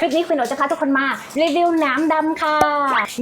คลิปนี้คุณโอจะพาทุกคนมารีวิวน้ำดำค่ะ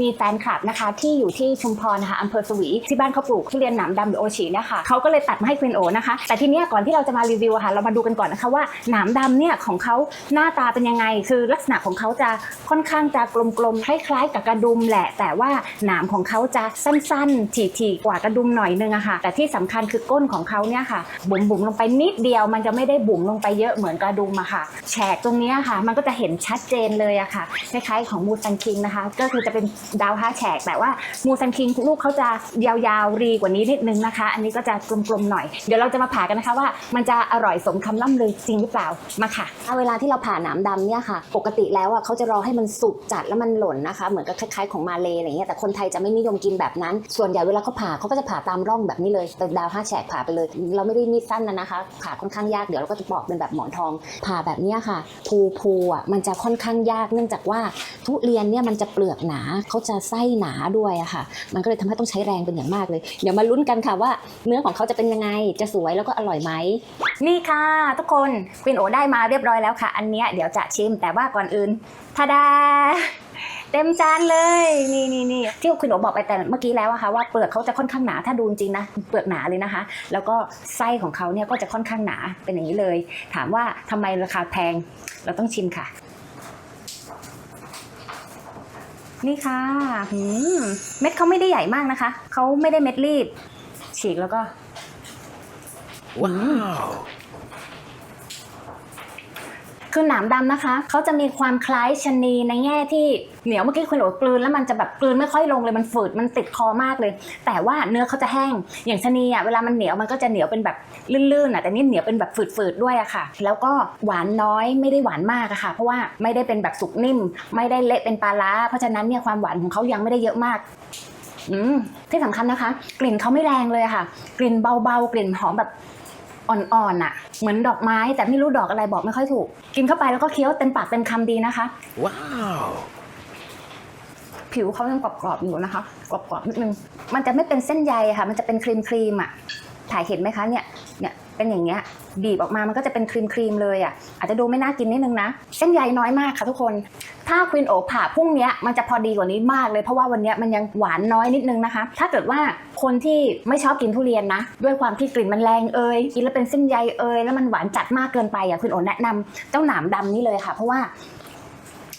มีแฟนคลับนะคะ ที่อยู่ที่ชุมพรนะคะอำเภอสวีที่บ้านเขาปลูกทุเรียนหนามดำหรือโอชิเนี่ยค่ะเขาก็เลยตัดมาให้คุณโอนะคะ แต่ทีเนี้ยก่อนที่เราจะมารีวิวอะค่ะ เรามาดูกันก่อนนะคะว่าหนามดำเนี่ยของเขาหน้าตาเป็นยังไง คือลักษณะของเขาจะค่อนข้างจะกลมๆคล้ายๆกับกระดุมแหละ แต่ว่าหนามของเขาจะสั้นๆถี่ๆกว่ากระดุมหน่อยนึงอะค่ะ แต่ที่สำคัญคือก้นของเขาเนี่ยค่ะบุ๋มๆลงไปนิดเดียว มันจะไม่ได้บุ๋มลงไปเยอะเหมือนกระดุมอะค่ะแฉกตรงนี้ค่ะ มันก็จะเห็นชัดเจนเลยอะค่ะคล้ายๆของมูซันคิงนะคะ ก็คือจะเป็นดาวห้าแฉก แต่ว่ามูซันคิงลูกเขาจะยาวๆรีกว่านี้นิดนึงนะคะ อันนี้ก็จะกลมๆหน่อย เดี๋ยวเราจะมาผ่ากันนะคะว่ามันจะอร่อยสมคำล่ำลือจริงหรือเปล่ามาค่ะเวลาที่เราผ่าหนามดำเนี่ยค่ะ ปกติแล้วอะเขาจะรอให้มันสุกจัดแล้วมันหล่นนะคะ เหมือนกับคล้ายๆของมาเลอะไรเงี้ยแต่คนไทยจะไม่นิยมกินแบบนั้น ส่วนใหญ่เวลาเขาผ่าเขาก็จะผ่าตามร่องแบบนี้เลยเป็นดาวห้าแฉกผ่าไปเลย เราไม่ได้มีดสั้นนะนะคะผ่าค่อนข้างยากเดี๋ยวเราก็จะปอกเป็นแบบหมอนทองผ่าแบบเนี้ยค่ะภูภูอะมันจะค่อนข้างยากเนื่องจากว่าทุเรียนเนี่ยมันจะเปลือกหนาเขาจะไส้หนาด้วยอะค่ะ มันก็เลยทำให้ต้องใช้แรงเป็นอย่างมากเลย เดี๋ยวมาลุ้นกันค่ะว่าเนื้อของเขาจะเป็นยังไงจะสวยแล้วก็อร่อยไหมนี่ค่ะ ทุกคนควินโอได้มาเรียบร้อยแล้วค่ะ อันเนี้ยเดี๋ยวจะชิมแต่ว่าก่อนอื่นทาดาเต็มจานเลยนี่นี่นี่ที่คุณโอบอกไปแต่เมื่อกี้แล้วอะค่ะว่าเปลือกเขาจะค่อนข้างหนาถ้าดูจริงนะเปลือกหนาเลยนะคะ แล้วก็ไส้ของเขาเนี่ยก็จะค่อนข้างหนาเป็นอย่างนี้เลย ถามว่าทำไมราคาแพงเราต้องชิมค่ะ นี่ค่ะหืมเม็ดเขาไม่ได้ใหญ่มากนะคะ เขาไม่ได้เม็ดรีบ ฉีกแล้วก็ ว้าว คือหนามดำนะคะเขาจะมีความคล้ายชนีในแง่ที่เหนียวเมื่อกี้คุณโอ๋กลืนแล้วมันจะแบบกลืนไม่ค่อยลงเลยมันฝืดมันติดคอมากเลย แต่ว่าเนื้อเขาจะแห้ง อย่างชนีอะเวลามันเหนียวมันก็จะเหนียวเป็นแบบลื่นๆอะแต่นี่เหนียวเป็นแบบฝืดๆด้วยอะค่ะ แล้วก็หวานน้อยไม่ได้หวานมากอะค่ะ เพราะว่าไม่ได้เป็นแบบสุกนิ่ม ไม่ได้เละเป็นปลาร้าเพราะฉะนั้นเนี่ยความหวานของเขายังไม่ได้เยอะมากอืมที่สำคัญนะคะ กลิ่นเขาไม่แรงเลยอะค่ะ กลิ่นเบาๆ กลิ่นหอมแบบ อ่อนๆอะเหมือนดอกไม้แต่ไม่รู้ดอกอะไรบอกไม่ค่อยถูก กินเข้าไปแล้วก็เคี้ยวเต็มปากเต็มคำดีนะคะ Wow. ผิวเขายังกรอบๆอยู่นะคะ กรอบๆนิดนึง มันจะไม่เป็นเส้นใยอะค่ะ มันจะเป็นครีมครีมๆอะถ่ายเห็นไหมคะเนี่ย เนี่ย เป็นอย่างเงี้ยบีบออกมามันก็จะเป็นครีมครีมเลยอะอาจจะดูไม่น่ากินนิดนึงนะเส้นใยน้อยมากค่ะทุกคน ถ้าควีนโอผ่าพรุ่งเนี้ยมันจะพอดีกว่านี้มากเลยเพราะว่าวันเนี้ยมันยังหวานน้อยนิดนึงนะคะ ถ้าเกิดว่าคนที่ไม่ชอบกินทุเรียนนะ ด้วยความที่กลิ่นมันแรงเอ่ยกินแล้วเป็นเส้นใยเอ่ยแล้วมันหวานจัดมากเกินไปอะคุณโอแนะนำเจ้าหนามดำนี่เลยค่ะ เพราะว่า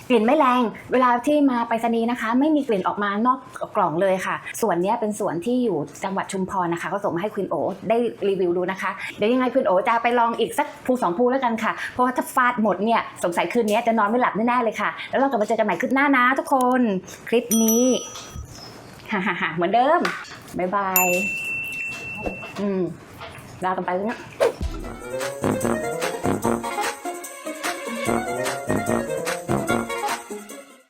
กลิ่นไม่แรง เวลาที่มาไปรษณีย์นะคะ ไม่มีกลิ่นออกมานอกกล่องเลยค่ะ ส่วนนี้เป็นส่วนที่อยู่จังหวัดชุมพรนะคะ ก็ส่งมาให้คุณโอได้รีวิวดูนะคะ เดี๋ยวยังไงคุณโอจะไปลองอีกสักภูสองภูแล้วกันค่ะ เพราะว่าถ้าฟาดหมดเนี่ยสงสัยคืนนี้จะนอนไม่หลับแน่ๆเลยค่ะ แล้วเรากลับมาเจอกันใหม่คลิปหน้านะทุกคน คลิปนี้ฮ่าๆๆเหมือนเดิมบ๊ายบาย อืมลากันไปแล้วเนี่ย